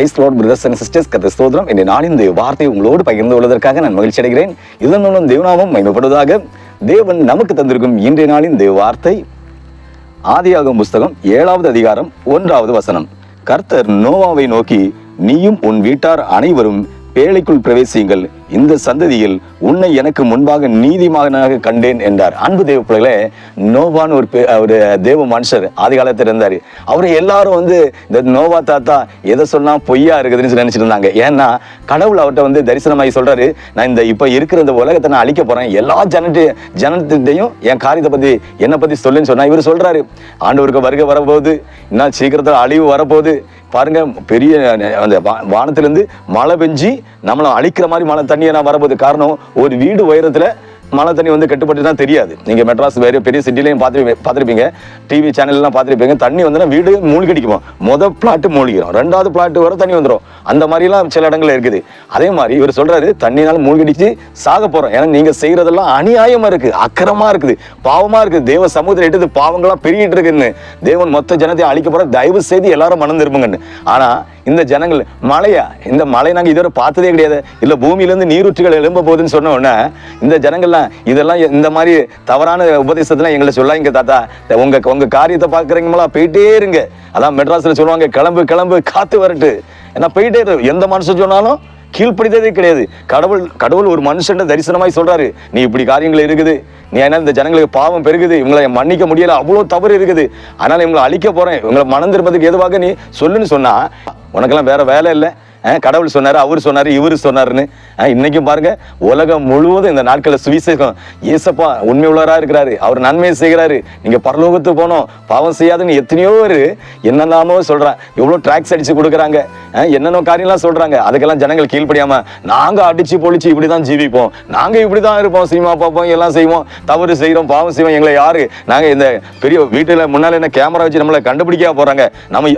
Praise lord brothers and sisters கத்த ஸ்தோத்திரம். இந்த நாளின் இந்த வார்த்தை உங்களோடு பகிர்ந்து கொள்வதற்காக நான் மகிழ்ச்சி அடைகிறேன். இதன் மூலம் தேவநாமம் மயமப்படுவதாக தேவன் நமக்கு தந்திருக்கும் இன்றைய நாளின் இந்த வார்த்தை. ஆதியாகும் புஸ்தகம் ஏழாவது அதிகாரம் ஒன்றாவது வசனம். கர்த்தர் நோவாவை நோக்கி நீயும் உன் வீட்டார் அனைவரும் பேழைக்குள் பிரவேசியுங்கள். இந்த சந்ததியில் உன்னை எனக்கு முன்பாக நீதிமானாக கண்டேன் என்றார். அன்பு தேவ பிள்ளைகளே நோவான் ஒரு ஒரு தேவ மனுஷர் ஆதி காலத்தில் இருந்தார். அவரை எல்லாரும் வந்து இந்த நோவா தாத்தா எதை சொன்னால் பொய்யா இருக்குதுன்னு சொல்லி நினச்சிட்டு இருந்தாங்க. ஏன்னா கடவுள் அவர்கிட்ட வந்து தரிசனமாகி சொல்கிறாரு நான் இந்த இப்போ இருக்கிற இந்த உலகத்தை நான் அழிக்க போகிறேன் எல்லா ஜனட்டு ஜனத்திட்டையும் என் காரியத்தை பற்றி என்னை பற்றி சொல்லுன்னு சொன்னால் இவர் சொல்கிறாரு ஆண்டவருக்கு வருகை வரப்போகுது. இன்னும் சீக்கிரத்தில் அழிவு வரப்போகுது. பாருங்க பெரிய அந்த வா- வானத்திலிருந்து மழை பெஞ்சு நம்மளை அழிக்கிற மாதிரி மழை தண்ணியை நான் வரப்போகுது. காரணம் ஒரு வீடு உயரத்தில் மழை தண்ணி வந்து கட்டுப்பட்டு தான் தெரியாது. நீங்கள் மெட்ராஸ் வேறு பெரிய சிட்டிலையும் பார்த்து பார்த்துருப்பீங்க. டிவி சேனல்லாம் பார்த்துருப்பீங்க. தண்ணி வந்து வீடு மூழ்கடிக்குமா? மொதல் பிளாட்டு மூழ்கிடும் ரெண்டாவது பிளாட்டு வர தண்ணி வந்துடும் அந்த மாதிரிலாம் சில இடங்களில் இருக்குது. அதே மாதிரி இவர் சொல்கிறாரு தண்ணினால் மூழ்கடிச்சு சாக போகிறோம் ஏன்னா நீங்கள் செய்கிறதெல்லாம் அநியாயமாக இருக்குது அக்கரமாக இருக்குது. பாவமாக இருக்குது. தேவ சமூகத்தில் எடுத்து பாவங்களாம் பெருகிட்டு இருக்குன்னு. தேவன் மொத்த ஜனத்தை அழிக்க போகிற தயவு செய்து எல்லாரும் மனம் திரும்புங்கன்னு. இந்த ஜனங்கள் மழையா? இந்த மழை நாங்கள் இதுவரை பார்த்ததே கிடையாது. இல்லை பூமியிலேருந்து நீரூற்றுகள் எழும்ப போகுதுன்னு சொன்ன உடனே இந்த ஜனங்கள்லாம் இதெல்லாம் இந்த மாதிரி தவறான உபதேசத்தெல்லாம் எங்களை சொல்லாங்க தாத்தா. உங்கள் உங்கள் காரியத்தை பார்க்குறீங்களா போயிட்டே இருங்க. அதான் மெட்ராஸில் சொல்லுவாங்க கிளம்பு கிளம்பு காற்று வரட்டு. ஏன்னா போயிட்டே இரு. எந்த மனுஷன் சொன்னாலும் கீழ்ப்படித்ததே கிடையாது. கடவுள் கடவுள் ஒரு மனுஷன் தரிசனமாய் சொல்றாரு. நீ இப்படி காரியங்கள் இருக்குது. நீ என்ன இந்த ஜனங்களுக்கு பாவம் பெருகுது. இவங்களை மன்னிக்க முடியல. அவ்வளோ தவறு இருக்குது. அதனால இவங்களை அழிக்க போறேன். இவங்களை மனம் திரும்பதுக்கு எதுவாக நீ சொல்லுன்னு சொன்னா உனக்கெல்லாம் வேற வேலை இல்லை. கடவுள் சொன்னார் அவர் சொன்னார் இவர் சொன்னாருன்னு. இன்னைக்கும் பாருங்க உலகம் முழுவதும் இந்த நாட்களில் சுவிசேஷம். ஏசப்பா உண்மை உள்ளவராக இருக்கிறாரு. அவர் நன்மையை செய்கிறாரு. நீங்கள் பரலோகத்துக்கு போனோம் பாவம் செய்யாதுன்னு எத்தனையோ பேர் என்னெல்லாமோ சொல்றான். எவ்வளோ ட்ராக்ஸ் அடித்து கொடுக்குறாங்க. என்னென்ன காரியம்லாம் சொல்றாங்க. அதுக்கெல்லாம் ஜனங்கள் கீழ்ப்படியாம நாங்க அடிச்சு பொழிச்சு இப்படிதான் ஜீவிப்போம். நாங்க இப்படிதான் இருப்போம். சினிமா பார்ப்போம் எல்லாம் செய்வோம். தவறு செய்யறோம் பாவம் செய்வோம். எங்களை யாரு? நாங்க இந்த பெரிய வீட்டுல முன்னால என்ன கேமரா வச்சு நம்மளை கண்டுபிடிக்க போறாங்க? நம்ம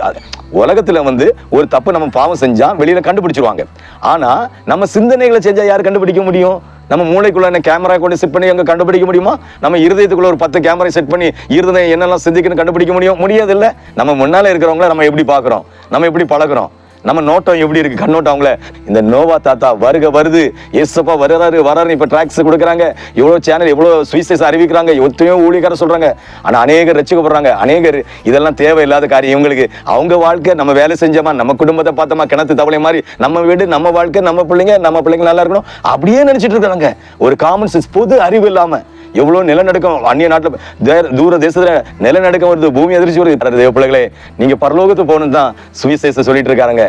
உலகத்துல வந்து ஒரு தப்பு நம்ம பாவம் செஞ்சா வெளியில கண்டுபிடிச்சிருவாங்க. ஆனா நம்ம சிந்தனைகளை செஞ்சா யார் கண்டுபிடிக்க முடியும்? நம்ம மூளைக்குள்ள என்ன கேமரா கொண்டு செட் பண்ணி அங்கே கண்டுபிடிக்க முடியுமா? நம்ம இருதயத்துக்குள்ள ஒரு பத்து கேமரா செட் பண்ணி இருதயம் என்னெல்லாம் சிந்திக்கணும் கண்டுபிடிக்க முடியும்? முடியாதில்ல. நம்ம முன்னால இருக்கிறவங்கள நம்ம எப்படி பார்க்குறோம்? நம்ம எப்படி பழகுறோம்? நம்ம நோட்டம் எப்படி இருக்கு? கண்ணோட்டம் அவங்கள. இந்த நோவா தாத்தா வருக வருது. ஏசப்பா வர்றாரு வராரு இப்போ ட்ராக்ஸ் கொடுக்குறாங்க. எவ்வளோ சேனல் எவ்வளோ சுவிசேஷ அறிவிக்கிறாங்க. எத்தனையோ ஊழியக்காரர் சொல்கிறாங்க ஆனால் அநேகர் ரசிக்கப்படுறாங்க. அநேகர் இதெல்லாம் தேவையில்லாத காரியம் இவங்களுக்கு. அவங்க வாழ்க்கை நம்ம வேலை செஞ்சோமா? நம்ம குடும்பத்தை பார்த்தோமா? கிணத்து தவளை மாதிரி நம்ம வீடு நம்ம வாழ்க்கை நம்ம பிள்ளைங்க நம்ம பிள்ளைங்க நல்லா இருக்கணும். அப்படியே நினச்சிட்டு இருக்கிறாங்க. ஒரு காமன் சென்ஸ் பொது அறிவு இல்லாமல் எவ்வளோ நிலநடுக்கம்? அந்நிய நாட்டில் தூர தேசத்தில் நிலநடுக்கம் வருது பூமி அதிர்ச்சி வருது. தேவ பிள்ளைகளே நீங்கள் பரலோகத்துக்கு போகணும் தான் சுவிசேஷம் சொல்லிட்டு இருக்காங்க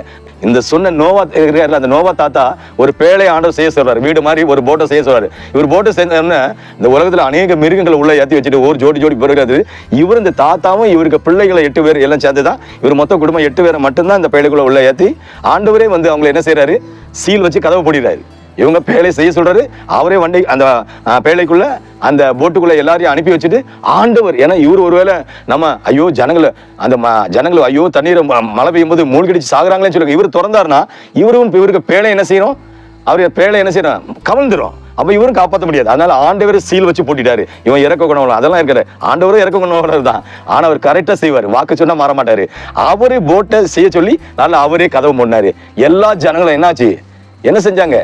இந்த சொன்ன நோவா இருக்காருல்ல, அந்த நோவா தாத்தா ஒரு பேழை ஆண்டவர் செய்ய சொல்றாரு. வீடு மாதிரி ஒரு போட்டை செய்ய சொல்றாரு. இவர் போட்டை செஞ்சோன்னு இந்த உலகத்துல அநேக மிருகங்களை உள்ள ஏற்றி வச்சுட்டு ஒரு ஜோடி ஜோடி பிறகு இவர் இந்த தாத்தாவும் இவருக்கு பிள்ளைகளை எட்டு பேர் எல்லாம் சேர்ந்து தான் இவர் மொத்த குடும்பம் எட்டு பேரை மட்டும்தான் இந்த பேழைக்குள்ள உள்ள ஏற்றி ஆண்டவரே வந்து அவங்களை என்ன செய்யறாரு சீல் வச்சு கதவு போடுறாரு இவங்க பேழை செய்ய சொல்றாரு. அவரே வண்டி அந்த பேழைக்குள்ள அந்த போட்டுக்குள்ள எல்லாரையும் அனுப்பி வச்சுட்டு ஆண்டவர் ஏன்னா இவர் ஒருவேளை நம்ம ஐயோ ஜனங்களை அந்த ம- ஜனங்கள் ஐயோ தண்ணீரை ம- மழை பெய்யும் போது மூழ்கடிச்சு சாகுறாங்களேன்னு சொல்லுங்க. இவர் திறந்தாருன்னா இவரும் இவருக்கு பேழை என்ன செய்யணும்? அவர் பேழை என்ன செய்யணும்? கவிழ்ந்துடும் அப்போ இவரும் காப்பாற்ற முடியாது. அதனால ஆண்டவர் சீல் வச்சு போட்டிட்டாரு. இவன் இறக்க குணவளம் அதெல்லாம் இருக்காரு ஆண்டவரும் இறக்க குணவளர் தான். ஆனால் அவர் கரெக்டாக செய்வார். வாக்கு சொன்னால் மாற மாட்டார். அவரே போட்டை செய்ய சொல்லி நல்லா அவரே கதவு முன்னாரு எல்லா ஜனங்களும் என்னாச்சு? என்ன செஞ்சாங்க?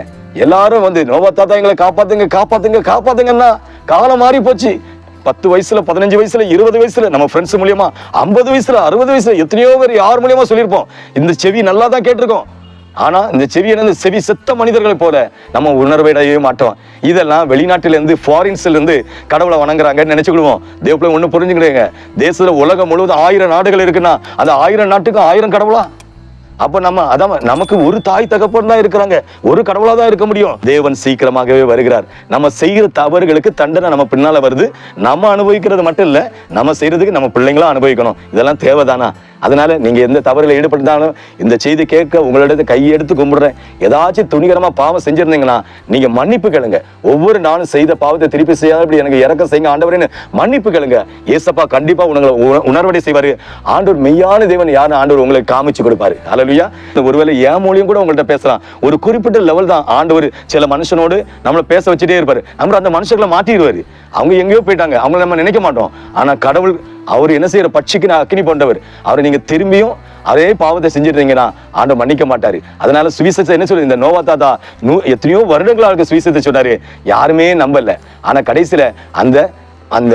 எல்லாரும் வந்து நோவா தாத்தா எங்களை காப்பாத்துங்க காப்பாத்துங்க காப்பாத்துங்கன்னா காலம் மாறி போச்சு பத்து வயசுல பதினஞ்சு வயசுல இருபது வயசுல நம்ம ஃப்ரெண்ட்ஸ் மூலியமா ஐம்பது வயசுல அறுபது வயசுல எத்தனையோ பேர் யார் மூலியமா சொல்லியிருப்போம். இந்த செவி நல்லா தான் கேட்டிருக்கோம். ஆனா இந்த செவி என்ன செவி செத்த மனிதர்களை போல நம்ம உணர்வையிடவே மாட்டோம். இதெல்லாம் வெளிநாட்டில இருந்து ஃபாரின்ஸ்ல இருந்து கடவுளை வணங்குறாங்கன்னு நினைச்சுக்கிடுவோம். தேவப்பிள்ளை ஒண்ணு புரிஞ்சுக்கிடுங்க தேசத்துல உலகம் முழுவதும் ஆயிரம் நாடுகள் இருக்குன்னா அந்த ஆயிரம் நாட்டுக்கும் ஆயிரம் கடவுளா? அப்போ நம்ம அதான் நமக்கு ஒரு தாய் தகப்பன் தான் இருக்கிறாங்க. ஒரு கடவுளா தான் இருக்க முடியும். தேவன் சீக்கிரமாகவே வருகிறார். நம்ம செய்கிற தவறுகளுக்கு தண்டனை நம்ம பின்னால வருது. நம்ம அனுபவிக்கிறது மட்டும் இல்ல நம்ம செய்யறதுக்கு நம்ம பிள்ளைங்களும் அனுபவிக்கணும். இதெல்லாம் தேவைதானா? அதனால நீங்கள் எந்த தவறுல ஈடுபட்டாலும் இந்த செய்தி கேட்க உங்களிடத்து கையெடுத்து கும்பிடுறேன். ஏதாச்சும் துணிகரமாக பாவம் செஞ்சுருந்தீங்கன்னா நீங்கள் மன்னிப்பு கேளுங்க. ஒவ்வொரு நாளும் செய்த பாவத்தை திருப்பி செய்யாதபடி எனக்கு இறக்க செய்யுங்க. ஆண்டவரேன்னு மன்னிப்பு கேளுங்க. ஏசப்பா கண்டிப்பாக உங்களை உணர்வடை செய்வார். ஆண்டவர் மெய்யான தேவன் யார் ஆண்டவர் உங்களுக்கு காமிச்சு கொடுப்பாரு. அலலுயா ஒருவேளை ஏன் மூலியம் கூட உங்கள்கிட்ட பேசலாம். ஒரு குறிப்பிட்ட லெவல் தான் ஆண்டவர் சில மனுஷனோடு நம்மளை பேச வச்சுட்டே இருப்பார். நம்ம அந்த மனுஷர்களை மாற்றிடுவார். அவங்க எங்கேயோ போயிட்டாங்க. அவங்கள நம்ம நினைக்க மாட்டோம். ஆனா கடவுள் அவர் என்ன செய்யற? பட்சிக்கு நான் அக்கினி போன்றவர். அவரை நீங்க திரும்பியும் அதே பாவத்தை செஞ்சிருந்தீங்கன்னா ஆண்டவர் மன்னிக்க மாட்டாரு. அதனால சுவிசேஷம் என்ன சொல்லுது? இந்த நோவா தாத்தா நூ எத்தனையோ வருடங்களாக சுவிசேஷத்தை சொன்னாரு. யாருமே நம்பல. ஆனா கடைசியில அந்த அந்த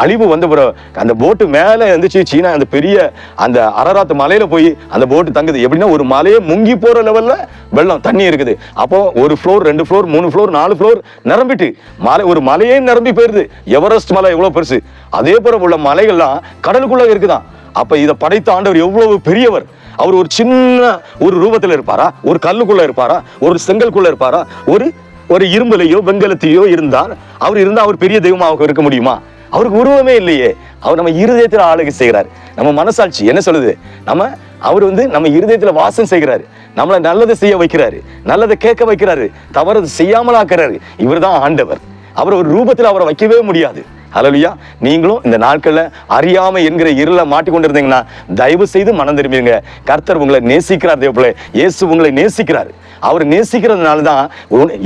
அழிவு வந்த பிறகு அந்த போட்டு மேலே இருந்துச்சு சீனா அந்த பெரிய அந்த அரராத்து மலையில் போய் அந்த போட்டு தங்குது. எப்படின்னா ஒரு மலையே முங்கி போகிற லெவலில் வெள்ளம் தண்ணி இருக்குது. அப்போ ஒரு ஃப்ளோர் ரெண்டு ஃப்ளோர் மூணு ஃப்ளோர் நாலு ஃப்ளோர் நிரம்பிட்டு மலை ஒரு மலையே நிரம்பி போயிருது. எவரெஸ்ட் மலை எவ்வளோ பெருசு. அதே போல் உள்ள மலைகள்லாம் கடலுக்குள்ளே இருக்குதான். அப்போ இதை படைத்த ஆண்டவர் எவ்வளவு பெரியவர். அவர் ஒரு சின்ன ஒரு ரூபத்தில் இருப்பாரா? ஒரு கல்லுக்குள்ளே இருப்பாரா? ஒரு செங்கல்குள்ளே இருப்பாரா? ஒரு ஒரு இரும்புலையோ வெங்கலத்தையோ இருந்தால் அவர் இருந்தால் அவர் பெரிய தெய்வமாக இருக்க முடியுமா? அவருக்கு உருவமே இல்லையே. அவர் நம்ம இருதயத்தில் ஆளுகை செய்கிறார். நம்ம மனசாட்சி என்ன சொல்லுது? நம்ம அவர் வந்து நம்ம இருதயத்தில் வாசம் செய்கிறாரு. நம்மளை நல்லதை செய்ய வைக்கிறாரு. நல்லதை கேட்க வைக்கிறாரு. தவறு செய்யாமல் ஆக்குறாரு இவர்தான் ஆண்டவர். அவர் ஒரு ரூபத்தில் அவரை வைக்கவே முடியாது. ஹலோலியா நீங்களும் இந்த நாட்களில் அறியாமை என்கிற இருளை மாட்டிக்கொண்டு இருந்தீங்கன்னா தயவு செய்து மனம் திரும்பிடுங்க கர்த்தர் உங்களை நேசிக்கிறார் தேவப்பிள்ளை. இயேசு உங்களை நேசிக்கிறார். அவர் நேசிக்கிறதுனால தான்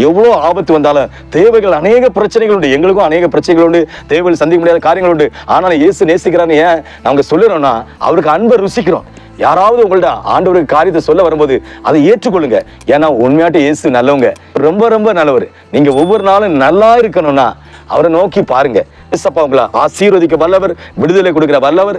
எவ்வளோ ஆபத்து வந்தாலும் தேவைகள் அநேக பிரச்சனைகள் உண்டு. எங்களுக்கும் அநேக பிரச்சனைகள் உண்டு. தேவைகள் சந்திக்க முடியாத காரியங்கள் உண்டு. ஆனாலும் இயேசு நேசிக்கிறான்னு ஏன் நாங்கள் சொல்லுறோம்னா அவருக்கு அன்பை ருசிக்கிறோம். யாராவது உங்கள்ட்ட ஆண்டவருக்கு காரியத்தை சொல்ல வரும்போது அதை ஏற்றுக்கொள்ளுங்க. ஏன்னா உண்மையாட்ட இயேசு நல்லவங்க. ரொம்ப ரொம்ப நல்லவர். நீங்கள் ஒவ்வொரு நாளும் நல்லா இருக்கணும்னா அவரை நோக்கி பாருங்க. இசப்பா உங்களை ஆசீர்வதிக்க வல்லவர் விடுதலை கொடுக்கிற வல்லவர்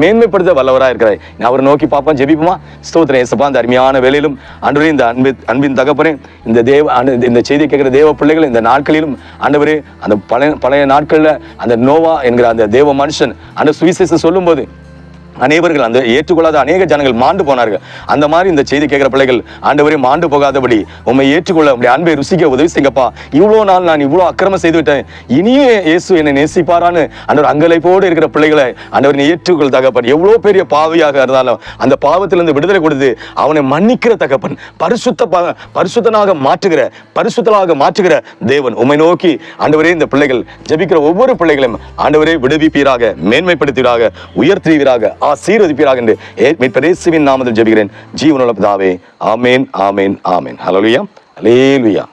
மேன்மைப்படுத்த வல்லவராக இருக்கிறார். நான் அவரை நோக்கி பார்ப்போம் ஜெபிப்போமா? ஸ்தோத்திரம் இசப்பா அந்த அருமையான வேலையிலும் அன்றுவரே இந்த அன்பு அன்பின் தகப்பனே இந்த தேவ இந்த செய்தி கேட்குற தேவ பிள்ளைகள் இந்த நாட்களிலும் ஆண்டவரே அந்த பழைய பழைய நாட்களில் அந்த நோவா என்கிற அந்த தேவ மனுஷன் அந்த சுவிசேஷம் சொல்லும்போது அனைவர்கள் அந்த ஏற்றுக்கொள்ளாத அநேக ஜனங்கள் மாண்டு போனார்கள். அந்த மாதிரி இந்த செய்தி கேட்குற பிள்ளைகள் ஆண்டவரே மாண்டு போகாதபடி உண்மை ஏற்றுக்கொள்ள அப்படி அன்பை ருசிக்க உதவி செய்யப்பா இவ்வளோ நாள் நான் இவ்வளோ அக்கிரமம் செய்து விட்டேன். இனியே இயேசு என்னை நேசிப்பாரான்னு ஆண்டவர் அங்கலைப்போடு இருக்கிற பிள்ளைகளை ஆண்டவர் ஏற்றுக்கொள் தகப்பன். எவ்வளோ பெரிய பாவியாக இருந்தாலும் அந்த பாவத்திலிருந்து விடுதலை கொடுத்து அவனை மன்னிக்கிற தகப்பன். பரிசுத்த ப- பரிசுத்தனாக மாற்றுகிற பரிசுத்தனாக மாற்றுகிற தேவன் உம்மை நோக்கி ஆண்டவரே இந்த பிள்ளைகள் ஜெபிக்கிற ஒவ்வொரு பிள்ளைகளையும் ஆண்டவரே விடுவிப்பீராக மேன்மைப்படுத்துவீராக உயர்த்துவீராக. ஆசீர்வதிப்பீராக என்று ஏ- நாமத்தில் ஜெபிக்கிறேன். ஜீவனுள்ள பிதாவே ஆமேன் ஆமேன் ஆமேன். ஹலோ ஹalleluya ஹalleluya